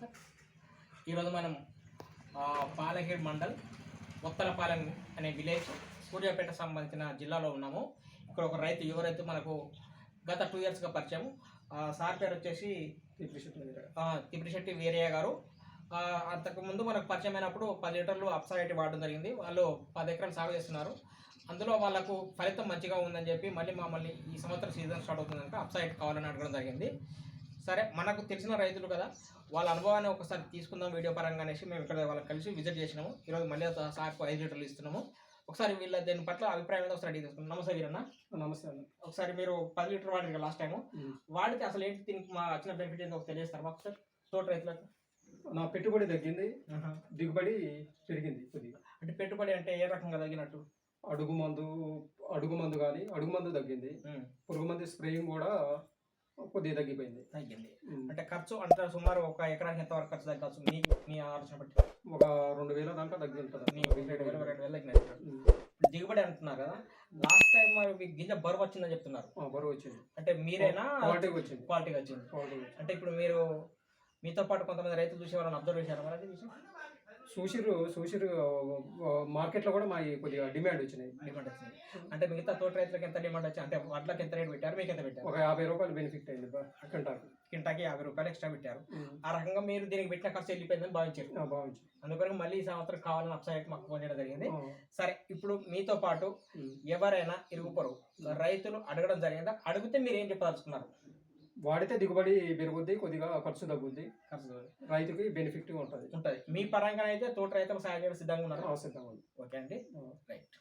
Sir ఈరోజు మనం పాలహేడ్ మండల్ ఉత్తరపాలెం అనే విలేజ్ సూర్యాపేట సంబంధించిన జిల్లాలో ఉన్నాము. ఇక్కడ ఒక రైతు యువ రైతు మనకు గత టూ ఇయర్స్గా పరిచయం. సార్ పేరు వచ్చేసి ఆ, తిప్పిశెట్టి వీరయ్య గారు. అంతకుముందు మనకు పరిచయం అయినప్పుడు పది లీటర్లు అప్సైట్ వాడడం జరిగింది. వాళ్ళు పది ఎకరాలు సాగు చేస్తున్నారు. అందులో వాళ్ళకు ఫలితం మంచిగా ఉందని చెప్పి మళ్ళీ మమ్మల్ని ఈ సంవత్సరం సీజన్ స్టార్ట్ అవుతుందంటే అప్సైట్ కావాలని అడగడం జరిగింది. సరే మనకు తెలిసిన రైతులు కదా వాళ్ళ అనుభవాన్ని ఒకసారి తీసుకుందాం వీడియో పరంగా అనేసి మేము ఇక్కడ వాళ్ళకి కలిసి విజిట్ చేసినాము. ఈరోజు మళ్ళీ సార్కు ఐదు లీటర్లు ఇస్తున్నాము. ఒకసారి వీళ్ళ దీని పట్ల అభిప్రాయం ఏంటో ఒకసారి అడిగి తీసుకున్నాం నమస్తే వీరన్న. నమస్తే అన్న. ఒకసారి మీరు పది లీటర్ వాడారు లాస్ట్ టైం. వాడితే అసలు ఏంటి దీనికి మా వచ్చిన బెనిఫిట్ ఏంటో తెలియజేస్తారు మాకు సార్ తోట రైతులకు. నా పెట్టుబడి తగ్గింది దిగుబడి పెరిగింది కొద్దిగా. అంటే పెట్టుబడి అంటే ఏ రకంగా తగ్గినట్టు? అడుగు మందు అడుగు మందు కానీ అడుగు మందు తగ్గింది. పురుగు మందు స్ప్రేయింగ్ కూడా కొద్దిగా తగ్గిపోయింది. తగ్గింది. అంటే ఖర్చు అంటే సుమారు ఒక ఎకరానికి ఎంత వరకు ఖర్చు తగ్గచ్చు మీ మీ ఆలోచన బట్టి. ఒక రెండు వేల దాకా తగ్గి ఉంటుంది. మీ రెండు వేల రెండు వేల తగ్గినట్టు. ఉమ్. దిగుబడి అంటున్నారు కదా లాస్ట్ టైం మీకు గింజ బరువు వచ్చిందని చెప్తున్నారు. బరువు వచ్చింది. అంటే మీరేనా? క్వాలిటీగా వచ్చింది. క్వాలిటీ వచ్చింది. అంటే ఇప్పుడు మీరు మీతో పాటు కొంతమంది రైతులు చూసే వాళ్ళని అబ్జర్వ్ చేశారు మరి? అది సూసిరు సూసిరు మార్కెట్లో కూడా మా కొద్దిగా డిమాండ్ వచ్చినాయి డిమాండ్ వచ్చింది అంటే మిగతా తోట రైతులకు ఎంత డిమాండ్ వచ్చింది అంటే వడ్లకి ఎంత రేట్ పెట్టారు మీకు ఎంత పెట్టారు? ఒక యాభై రూపాయలు బెనిఫిట్ అయింది అక్కంటాకు కింటాకి యాభై రూపాయలు ఎక్స్ట్రా పెట్టారు. ఆ రకంగా మీరు దీనికి పెట్టిన ఖర్చు వెళ్ళిపోయిందని భావించారు. భావించి అందుకని మళ్ళీ ఈ సంవత్సరం కావాలని అప్సైట్ మాకు చేయడం జరిగింది. సరే ఇప్పుడు మీతో పాటు. ఎవరైనా ఇరుగు పొరుగు రైతులు అడగడం జరిగిందా? అడిగితే మీరు ఏం చెప్పదలుచుకున్నారు? వాడితే దిగుబడి పెరుగుద్ది కొద్దిగా ఖర్చు తగ్గుద్ది ఖర్చు రైతుకి బెనిఫిట్ ఉంటుంది. ఉంటుంది మీ పరంగా అయితే తోట రైతులు సాయం చేయడం సిద్ధంగా ఉన్నారు? అవసరం ఉంది. ఓకే అండి. రైట్.